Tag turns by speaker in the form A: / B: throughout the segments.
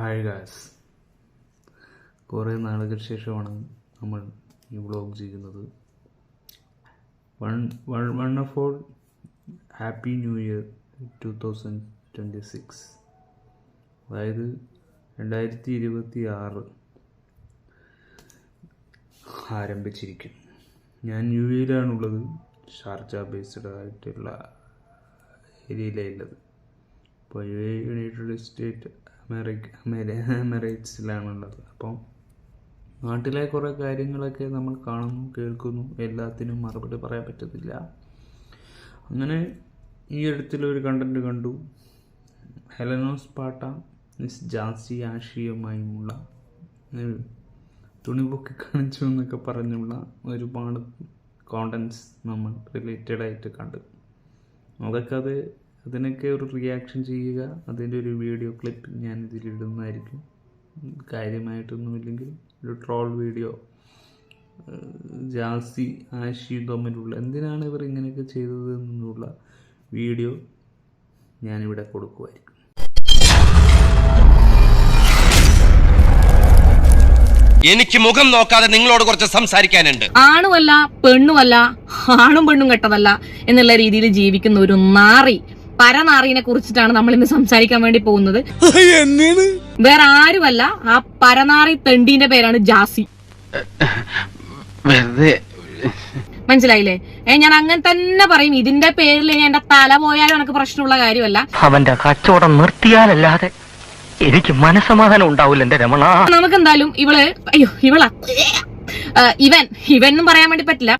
A: Hi Gauss കുറേ നാളുകൾക്ക് ശേഷമാണ് നമ്മൾ ഈ വ്ളോഗ് ചെയ്യുന്നത്. One one one of all happy new year two thousand twenty six. അതായത് രണ്ടായിരത്തി ഇരുപത്തി ആറ് ആരംഭിച്ചിരിക്കും. ഞാൻ യു എയിലാണുള്ളത് ഷാർജ ബേസ്ഡ് ആയിട്ടുള്ള ഏരിയയിലുള്ളത് അപ്പോൾ U A United State America merry മെറിറ്റ്സിലാണുള്ളത് അപ്പം നാട്ടിലെ കുറേ കാര്യങ്ങളൊക്കെ നമ്മൾ കാണുന്നു കേൾക്കുന്നു. എല്ലാത്തിനും മറുപടി പറയാൻ പറ്റത്തില്ല. അങ്ങനെ ഈ അടുത്തുള്ളൊരു കണ്ടന്റ് കണ്ടു. ഹെലനോസ് പാട്ട മിസ് ജാസി ആഷിയുമായുമുള്ള തുണി തുണിപൊക്കി കാണിച്ചു എന്നൊക്കെ പറഞ്ഞുള്ള ഒരുപാട് കോണ്ടൻസ് നമ്മൾ റിലേറ്റഡ് ആയിട്ട് കണ്ടു. അതൊക്കെ അത് അതിനൊക്കെ ഒരു റിയാക്ഷൻ ചെയ്യുക. അതിന്റെ ഒരു വീഡിയോ ക്ലിപ്പ് ഞാൻ ഇതിലിടുന്നതായിരിക്കും കാര്യമായിട്ടൊന്നുമില്ലെങ്കിൽ ഒരു ട്രോൾ വീഡിയോ ജാസി ആശിയും തമ്മിലുള്ള എന്തിനാണ് ഇവർ ഇങ്ങനെയൊക്കെ ചെയ്തത് എന്നുള്ള വീഡിയോ ഞാനിവിടെ കൊടുക്കുമായിരിക്കും.
B: എനിക്ക് മുഖം നോക്കാതെ നിങ്ങളോട് കുറച്ച് സംസാരിക്കാനുണ്ട്.
C: ആണുമല്ല പെണ്ണുമല്ല ആണും പെണ്ണും കെട്ടതല്ല എന്നുള്ള രീതിയിൽ ജീവിക്കുന്ന ഒരു നാറി. പരനാറിനെ കുറിച്ചിട്ടാണ് നമ്മൾ ഇന്ന് സംസാരിക്കാൻ വേണ്ടി പോകുന്നത്. വേറെ ആരുമല്ല ആ പരനാറി തെണ്ടിന്റെ പേരാണ് ജാസി.
D: വെറുതെ.
C: മനസ്സിലായില്ലേ? ഏ ഞാൻ അങ്ങനെ തന്നെ പറയും. ഇതിന്റെ പേരിൽ ഇനി എന്റെ തല പോയാലും എനിക്ക് പ്രശ്നമുള്ള കാര്യമല്ല.
D: അവന്റെ കച്ചവടം നിർത്തിയാലല്ലാതെ എനിക്ക് മനസമാധാനം ഉണ്ടാവില്ല എന്റെ രമണ.
C: നമുക്ക് എന്തായാലും ഇവൾ അയ്യോ ഇവള. ഇവൻ ഇവൻ എന്നും പറയാൻ വേണ്ടി പറ്റില്ല.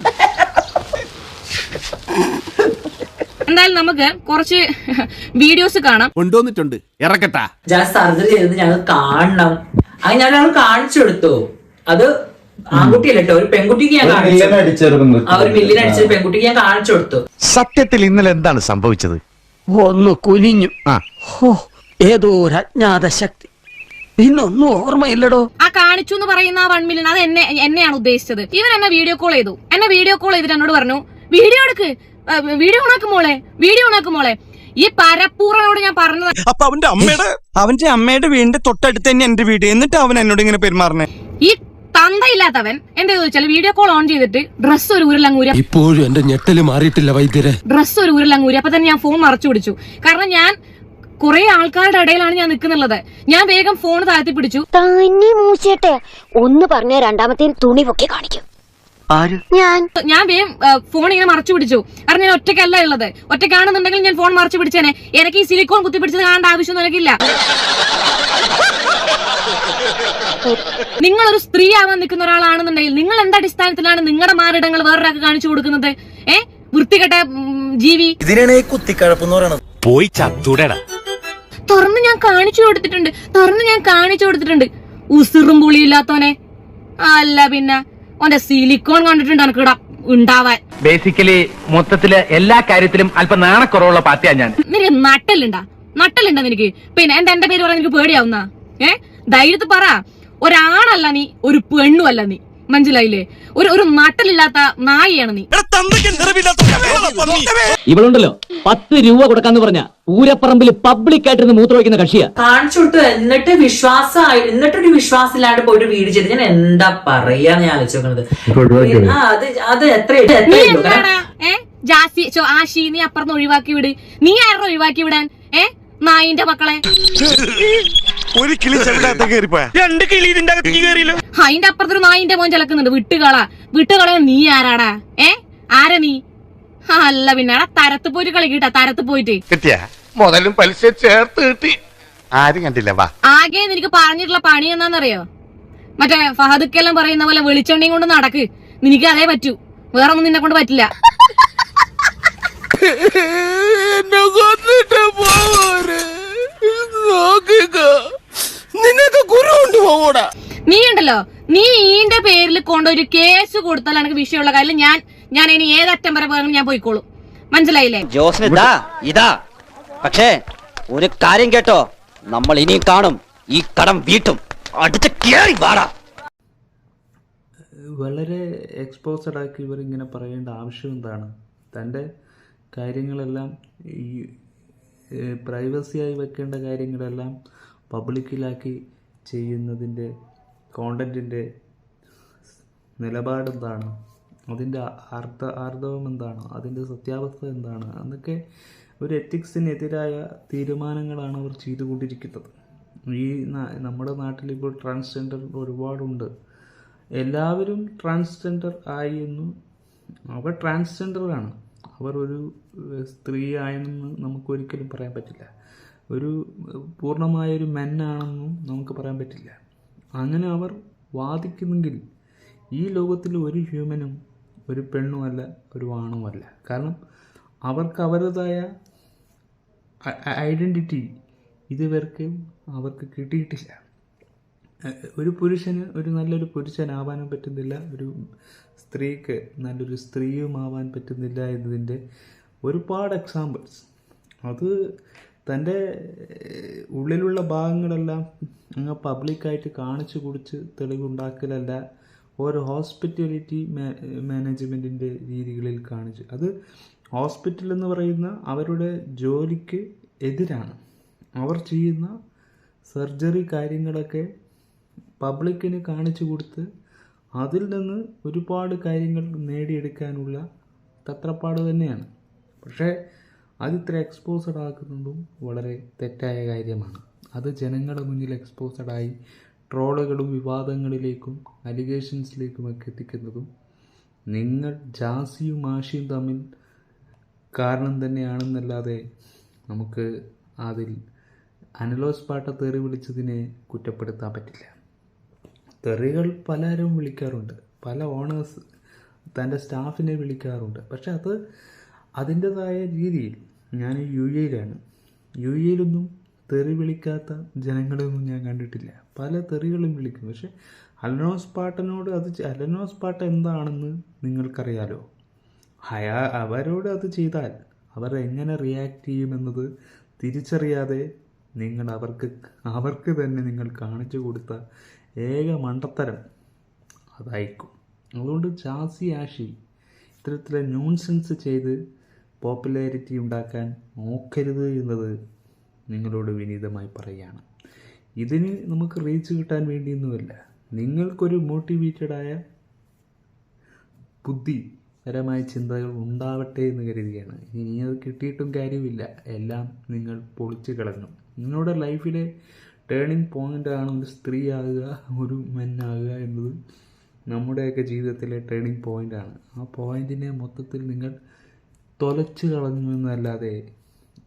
C: എന്തായാലും നമുക്ക് കുറച്ച് വീഡിയോസ് കാണാം.
E: കൊണ്ടുവന്നിട്ടുണ്ട്. ഇറക്കട്ടാ.
F: ഞാൻ സർജറി ചെയ്തത് ഞങ്ങൾ കാണണം. അത് ഞാൻ ഞങ്ങൾ കാണിച്ചു കൊടുത്തു അത് ആൺകുട്ടിയല്ല കേട്ടോ? ഒരു പെൺകുട്ടിക്ക് ഞാൻ കാണിച്ചു. ആ ഒരു മില്ലിന് അടിച്ച പെൺകുട്ടിക്ക് ഞാൻ കാണിച്ചു കൊടുത്തു
E: സത്യത്തിൽ ഇന്നലെ എന്താണ് സംഭവിച്ചത്?
G: ഒന്ന് കുനിഞ്ഞു. ഹോ ഏതോ ഒരു അജ്ഞാത ശക്തി. ഇന്നൊന്നും ഓർമ്മയില്ലടോ.
C: ആ കാണിച്ചു എന്ന് പറയുന്ന ആ വൺ മില്യൺ അത് എന്നെ എന്നെയാണ് ഉദ്ദേശിച്ചത്. ഇവൻ എന്നെ വീഡിയോ കോൾ ചെയ്തു. എന്നെ വീഡിയോ കോൾ ചെയ്തിട്ട് എന്നോട് പറഞ്ഞു വീഡിയോ എടുക്ക്. ആ, വീഡിയോ ഓണാക്ക് മോളെ വീഡിയോ ഓണാക്ക് മോളെ. ഈ പരപ്പൂറനോട് ഞാൻ പറഞ്ഞത്
H: അപ്പൊ അവന്റെ അമ്മയുടെ അവന്റെ അമ്മയുടെ വീടിന്റെ തൊട്ടടുത്ത് തന്നെ എന്റെ വീട്. എന്നിട്ട് അവൻ എന്നോട് ഇങ്ങനെ പെരുമാറണേ
C: ഈ തന്തയില്ലാത്തവൻ എന്താ ചോദിച്ചാൽ വീഡിയോ കോൾ ഓൺ ചെയ്തിട്ട് ഡ്രസ് ഒരു ഉരുളങ്ങൂരി
I: ഇപ്പോഴും എന്റെ ഞെട്ടൽ മാറിയിട്ടില്ല വൈദ്യരെ.
C: ഡ്രസ് ഒരു ഉരുളങ്ങൂരി അപ്പൊ തന്നെ ഞാൻ ഫോൺ മറച്ചു പിടിച്ചു. കാരണം ഞാൻ കുറെ ആൾക്കാരുടെ ഇടയിലാണ് ഞാൻ നിൽക്കുന്നുള്ളത്. ഞാൻ വേഗം ഫോൺ താഴ്ത്തി പിടിച്ചു.
J: തന്നെ മൂച്ചേട്ടെ ഒന്ന് പറഞ്ഞ രണ്ടാമത്തെ തുണി പൊക്കി കാണിക്കും. ഞാൻ.
C: ഞാൻ വേഗം ഫോൺ ഇങ്ങനെ മറച്ചു പിടിച്ചു. കാരണം ഞാൻ ഒറ്റയ്ക്കല്ല ഉള്ളത്. ഒറ്റയ്ക്കാണെന്നുണ്ടെങ്കിൽ ഞാൻ ഫോൺ മറച്ചു പിടിച്ചേനെ. എനിക്ക് ഈ സിലിക്കോൺ കുത്തി പിടിച്ചത് കാണേണ്ട ആവശ്യമൊന്നും എനിക്കില്ല. നിങ്ങളൊരു സ്ത്രീ ആവാൻ നിൽക്കുന്ന ഒരാളാണെന്നുണ്ടെങ്കിൽ നിങ്ങൾ എന്ത് അടിസ്ഥാനത്തിലാണ് നിങ്ങളുടെ മാറിടങ്ങൾ വേറൊരാൾക്ക് കാണിച്ചു കൊടുക്കുന്നത്? ഏ? വൃത്തികെട്ട ജീവി.
H: ഇതിനാണ്
I: പോയി ചത്തൂടേടാ.
C: തുറന്ന് ഞാൻ കാണിച്ചു കൊടുത്തിട്ടുണ്ട്. തുറന്ന് ഞാൻ കാണിച്ചു കൊടുത്തിട്ടുണ്ട്. ഉസിറും പുളിയില്ലാത്തോനെ അല്ല പിന്നെ. ഓന്റെ സിലിക്കോൺ കണ്ടിട്ടുണ്ട് എനിക്ക് ഉണ്ടാവാൻ.
D: ബേസിക്കലി മൊത്തത്തിൽ എല്ലാ കാര്യത്തിലും അല്പം നാണക്കുറവുള്ള പാർട്ടിയാ ഞാൻ.
C: നിനക്ക് നട്ടലുണ്ടാ നട്ടലുണ്ടാ നിനക്ക്? പിന്നെ എന്താ എന്റെ പേര് പറയാൻ നിനക്ക് പേടിയാവുന്ന? ഏ? ധൈര്യത്തിൽ പറ. ഒരാണല്ല നീ ഒരു പെണ്ണുമല്ല നീ. മനസ്സിലായില്ലേ ഒരു ഒരു നട്ടലില്ലാത്ത നായിയാണ് നീ.
G: ഇവളുണ്ടല്ലോ പത്ത് രൂപ കൊടുക്കാന്ന് പറഞ്ഞ പൂരപ്പറമ്പിൽ പബ്ലിക് ആയിട്ടിരുന്ന് വയ്ക്കുന്ന കക്ഷിയാ.
F: കാണിച്ചുവിട്ടു. എന്നിട്ട് വിശ്വാസമായി എന്നിട്ടൊരു വിശ്വാസമില്ലാണ്ട് പോയിട്ട് വീട് ചെയ്ത്. ഞാൻ എന്താ പറയാ ഞാൻ ആലോചിക്കുന്നത് ആ അത് അത് എത്ര
C: നീ ജാസി ആശി അപ്പുറത്ത് ഒഴിവാക്കി വിട്. നീ ആരുടെ ഒഴിവാക്കി വിടാൻ? ഏ? നായിന്റെ മക്കളെ.
H: ഒരു കിളി ചെവിടാത്ത കയറിപ്പോയ? രണ്ട് കിളി ഇതിന്റെ അകത്ത് കയറിയല്ലോ.
C: അതിന്റെ അപ്പുറത്തൊരു നായിന്റെ മോൻ ചിലക്കുന്നുണ്ട്. വിട്ടുകള. വിട്ടുകള നീ ആരാടാ? ഏ? ആരാ നീ? അല്ല പിന്നെ. തരത്ത് പോയിട്ട് കളി കിട്ടാ. തരത്ത് പോയിട്ട്.
E: കിട്ടിയ? മുതലും പലിശ ചേർത്ത് കിട്ടി. ആരും കണ്ടില്ല വാ.
C: ആകെ നിനക്ക് പറഞ്ഞിട്ടുള്ള പണി എന്നാന്നറിയോ? മറ്റേ ഫഹദുക്കെല്ലാം പറയുന്ന പോലെ വെളിച്ചെണ്ണയും കൊണ്ട് നടക്ക്. നിനക്ക് അതേ പറ്റൂ. വേറെ ഒന്നും നിന്നെ കൊണ്ട് പറ്റില്ല.
H: നിന്നൊക്കെ കുരു കൊണ്ടുപോകൂടാ
C: നീ ഉണ്ടല്ലോ നീ ഈന്റെ പേരിൽ കൊണ്ടൊരു കേസ് കൊടുത്താൽ എനിക്ക് വിഷയമുള്ള കാര്യം ഞാൻ ഞാൻ ഇനി ഏതറ്റം വരെ പോകണം ഞാൻ പോയിക്കോളും. മനസ്സിലായില്ലേ?
G: ജോസിന് ഇതാ ഇതാ. പക്ഷേ ഒരു കാര്യം കേട്ടോ. നമ്മൾ ഇനിയും കാണും. ഈ കടം വീട്ടും. അടുത്ത് കേറി വാടാ.
A: വളരെ എക്സ്പോസഡ് ആക്കി ഇവർ ഇങ്ങനെ പറയേണ്ട ആവശ്യം എന്താണ്? തന്റെ കാര്യങ്ങളെല്ലാം ഈ പ്രൈവസിയായി വെക്കേണ്ട കാര്യങ്ങളെല്ലാം പബ്ലിക്കിലാക്കി ചെയ്യുന്നതിന്റെ കോണ്ടന്റിന്റെ നിലപാടെന്താണ്? അതിന്റെ അർത്ഥ ആർദവം എന്താണ് അതിന്റെ സത്യാവസ്ഥ എന്താണ്? എന്നൊക്കെ ഒരു എത്തിക്സിനെതിരായ തീരുമാനങ്ങളാണ് അവർ ചെയ്തുകൊണ്ടിരിക്കുന്നത്. ഈ നമ്മുടെ നാട്ടിലിപ്പോൾ ട്രാൻസ്ജെൻഡർ ഒരുപാടുണ്ട്. എല്ലാവരും ട്രാൻസ്ജെൻഡർ ആയി എന്നും അവർ ട്രാൻസ്ജെൻഡറാണ്. അവർ ഒരു സ്ത്രീ ആയെന്ന് നമുക്കൊരിക്കലും പറയാൻ പറ്റില്ല. ഒരു പൂർണമായൊരു മെന്നാണെന്നും നമുക്ക് പറയാൻ പറ്റില്ല. അങ്ങനെ അവർ വാദിക്കുന്നെങ്കിൽ ഈ ലോകത്തിൽ ഒരു ഹ്യൂമനും ഒരു പെണ്ണുമല്ല ഒരു ആണുമല്ല. കാരണം അവർക്ക് അവരുടേതായ ഐഡന്റിറ്റി ഇതുവരെക്കും അവർക്ക് കിട്ടിയിട്ടില്ല. ഒരു പുരുഷന് ഒരു നല്ലൊരു പുരുഷനാവാനും പറ്റുന്നില്ല. ഒരു സ്ത്രീക്ക് നല്ലൊരു സ്ത്രീയുമാവാൻ പറ്റുന്നില്ല എന്നതിന്റെ ഒരുപാട് എക്സാമ്പിൾസ് അത് തന്റെ ഉള്ളിലുള്ള ഭാഗങ്ങളെല്ലാം അങ്ങ് പബ്ലിക്കായിട്ട് കാണിച്ചു കുടിച്ച് തെളിവുണ്ടാക്കലല്ല ഓരോ ഹോസ്പിറ്റാലിറ്റി മാനേജ്മെന്റിന്റെ രീതികളിൽ കാണിച്ചു. അത് ഹോസ്പിറ്റൽ എന്ന് പറയുന്ന അവരുടെ ജോലിക്ക് എതിരാണ്. അവർ ചെയ്യുന്ന സർജറി കാര്യങ്ങളൊക്കെ പബ്ലിക്കിന് കാണിച്ചു കൊടുത്ത് അതിൽ നിന്ന് ഒരുപാട് കാര്യങ്ങൾ നേടിയെടുക്കാനുള്ള തത്രപ്പാട് തന്നെയാണ്. പക്ഷേ അത് ഇത്ര എക്സ്പോസഡ് ആക്കുന്നതും വളരെ തെറ്റായ കാര്യമാണ്. അത് ജനങ്ങളുടെ മുന്നിൽ എക്സ്പോസഡായി ട്രോളുകളും വിവാദങ്ങളിലേക്കും അലിഗേഷൻസിലേക്കുമൊക്കെ എത്തിക്കുന്നതും നിങ്ങൾ ജാസിയും ആഷിയും തമ്മിൽ കാരണം തന്നെയാണെന്നല്ലാതെ നമുക്ക് അതിൽ അനലോസ് പാട്ട തെറി വിളിച്ചതിനെ കുറ്റപ്പെടുത്താൻ പറ്റില്ല. തെറികൾ പലരും വിളിക്കാറുണ്ട്. പല ഓണേഴ്സ് തന്റെ സ്റ്റാഫിനെ വിളിക്കാറുണ്ട്. പക്ഷെ അത് അതിന്റെതായ രീതിയിൽ ഞാൻ യു എയിലാണ് യു എയിലൊന്നും തെറി വിളിക്കാത്ത ജനങ്ങളെയൊന്നും ഞാൻ കണ്ടിട്ടില്ല. പല തെറികളും വിളിക്കും. പക്ഷെ അലനോസ് പാട്ടനോട് അത് അലനോസ് പാട്ട എന്താണെന്ന് നിങ്ങൾക്കറിയാലോ? അയാ അവരോട് അത് ചെയ്താൽ അവർ എങ്ങനെ റിയാക്ട് ചെയ്യുമെന്നത് തിരിച്ചറിയാതെ നിങ്ങൾ അവർക്ക് അവർക്ക് തന്നെ നിങ്ങൾ കാണിച്ചു കൊടുത്ത ഏക മണ്ടത്തരം അതായിരിക്കും. അതുകൊണ്ട് ചാസി ആഷി ഇത്തരത്തിലെ ന്യൂൺസെൻസ് ചെയ്ത് പോപ്പുലാരിറ്റി ഉണ്ടാക്കാൻ നോക്കരുത് എന്നത് നിങ്ങളോട് വിനീതമായി പറയുകയാണ്. ഇതിന് നമുക്ക് റീച്ച് കിട്ടാൻ വേണ്ടിയൊന്നുമല്ല. നിങ്ങൾക്കൊരു മോട്ടിവേറ്റഡായ ബുദ്ധിപരമായ ചിന്തകൾ ഉണ്ടാവട്ടെ എന്ന് കരുതുകയാണ് ഇനി അത് കിട്ടിയിട്ടും കാര്യമില്ല. എല്ലാം നിങ്ങൾ പൊളിച്ചു കളഞ്ഞു. നിങ്ങളുടെ ലൈഫിലെ ടേണിംഗ് പോയിന്റാണ് ഒരു സ്ത്രീ ആകുക ഒരു മെന്നാകുക എന്നത് നമ്മുടെയൊക്കെ ജീവിതത്തിലെ ടേണിംഗ് പോയിന്റാണ് ആ പോയിന്റിനെ മൊത്തത്തിൽ നിങ്ങൾ തൊലച്ചു കളഞ്ഞു എന്നല്ലാതെ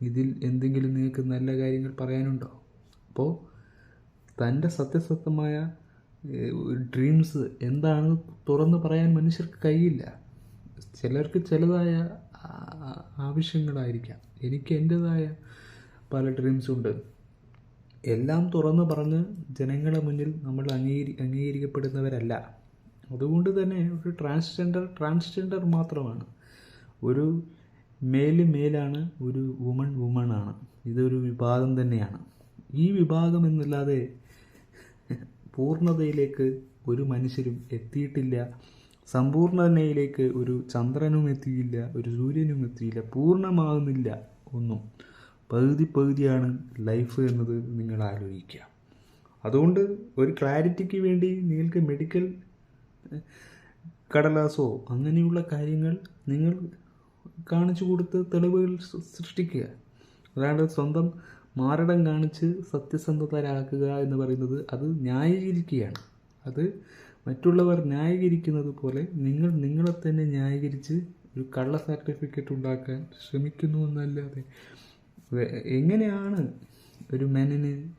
A: ഇതിൽ എന്തെങ്കിലും നിങ്ങൾക്ക് നല്ല കാര്യങ്ങൾ പറയാനുണ്ടോ? അപ്പോൾ തന്റെ സത്യസത്യമായ ഡ്രീംസ് എന്താണ് തുറന്ന് പറയാൻ മനുഷ്യർക്ക് കഴിയില്ല. ചിലർക്ക് ചിലതായ ആവശ്യങ്ങളായിരിക്കാം. എനിക്ക് എന്റെതായ പല ഡ്രീംസും ഉണ്ട്. എല്ലാം തുറന്ന് പറഞ്ഞ് ജനങ്ങളുടെ മുന്നിൽ നമ്മൾ അംഗീകരി അംഗീകരിക്കപ്പെടുന്നവരല്ല. അതുകൊണ്ട് തന്നെ ഒരു ട്രാൻസ്ജെൻഡർ ട്രാൻസ്ജെൻഡർ മാത്രമാണ്. ഒരു മേൽ മേലാണ് ഒരു വുമൺ വുമൺ വുമണാണ് ഇതൊരു വിഭാഗം തന്നെയാണ്. ഈ വിഭാഗം എന്നല്ലാതെ പൂർണതയിലേക്ക് ഒരു മനുഷ്യരും എത്തിയിട്ടില്ല. സമ്പൂർണതയിലേക്ക് ഒരു ചന്ദ്രനും എത്തിയില്ല ഒരു സൂര്യനും എത്തിയില്ല പൂർണമാകുന്നില്ല ഒന്നും. പകുതി പകുതിയാണ് ലൈഫ് എന്നത് നിങ്ങൾ ആലോചിക്കുക. അതുകൊണ്ട് ഒരു ക്ലാരിറ്റിക്ക് വേണ്ടി നിങ്ങൾക്ക് മെഡിക്കൽ കടലാസോ അങ്ങനെയുള്ള കാര്യങ്ങൾ നിങ്ങൾ കാണിച്ചു കൊടുത്ത് തെളിവുകൾ സൃഷ്ടിക്കുക. അല്ലാണ്ട് സ്വന്തം മാരടം കാണിച്ച് സത്യസന്ധതരാക്കുക എന്ന് പറയുന്നത് അത് ന്യായീകരിക്കുകയാണ്. അത് മറ്റുള്ളവർ ന്യായീകരിക്കുന്നത് പോലെ നിങ്ങൾ നിങ്ങളെ തന്നെ ന്യായീകരിച്ച് ഒരു കള്ള സർട്ടിഫിക്കറ്റ് ഉണ്ടാക്കാൻ ശ്രമിക്കുന്നു എന്നല്ലാതെ എങ്ങനെയാണ് ഒരു മെനിന്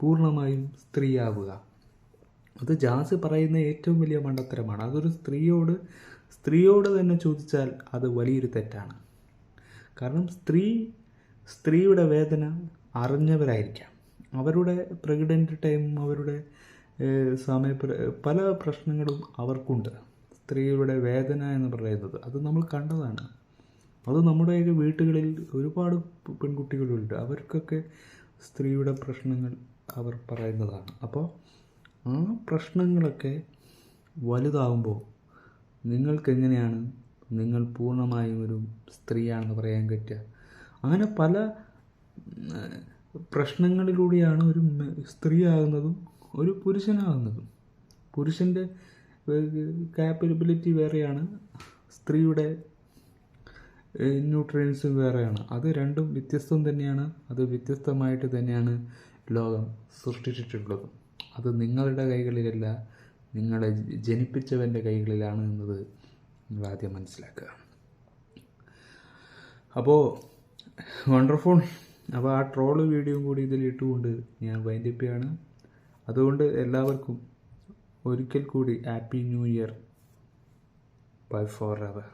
A: പൂർണമായും സ്ത്രീയാവുക? അത് ജാസ് പറയുന്ന ഏറ്റവും വലിയ മണ്ടത്തരമാണ്. അതൊരു സ്ത്രീയോട് സ്ത്രീയോട് തന്നെ ചോദിച്ചാൽ അത് വലിയൊരു തെറ്റാണ്. കാരണം സ്ത്രീ സ്ത്രീയുടെ വേദന അറിഞ്ഞവരായിരിക്കാം. അവരുടെ പ്രഗ്നന്റ് ടൈം അവരുടെ സമയ പല പ്രശ്നങ്ങളും അവർക്കുണ്ട്. സ്ത്രീയുടെ വേദന എന്ന് പറയുന്നത്. അത് നമ്മൾ കണ്ടതാണ്. അത് നമ്മുടെയൊക്കെ വീട്ടുകളിൽ ഒരുപാട് പെൺകുട്ടികളുണ്ട്. അവർക്കൊക്കെ സ്ത്രീയുടെ പ്രശ്നങ്ങൾ അവർ പറയുന്നതാണ്. അപ്പോൾ ആ പ്രശ്നങ്ങളൊക്കെ വലുതാവുമ്പോൾ നിങ്ങൾക്കെങ്ങനെയാണ് നിങ്ങൾ പൂർണമായും ഒരു സ്ത്രീയാണെന്ന് പറയാൻ പറ്റുക? അങ്ങനെ പല പ്രശ്നങ്ങളിലൂടെയാണ് ഒരു സ്ത്രീ ആകുന്നതും ഒരു പുരുഷനാകുന്നതും. പുരുഷന്റെ കാപ്പബിലിറ്റി വേറെയാണ് സ്ത്രീയുടെ ന്യൂട്രിയൻസും വേറെയാണ്. അത് രണ്ടും വ്യത്യസ്തം തന്നെയാണ് അത് വ്യത്യസ്തമായിട്ട് തന്നെയാണ് ലോകം സൃഷ്ടിച്ചിട്ടുള്ളത്. അത് നിങ്ങളുടെ കൈകളിലല്ല നിങ്ങളെ ജനിപ്പിച്ചവന്റെ കൈകളിലാണ് എന്നത് നിങ്ങൾ ആദ്യം മനസ്സിലാക്കുക. അപ്പോൾ വണ്ടർഫുൾ അപ്പോൾ ആ ട്രോൾ വീഡിയോ കൂടി ഇതിൽ ഇട്ടുകൊണ്ട് ഞാൻ വൈൻഡപ്പിയാണ്. അതുകൊണ്ട് എല്ലാവർക്കും ഒരിക്കൽ കൂടി happy new year. Bye forever.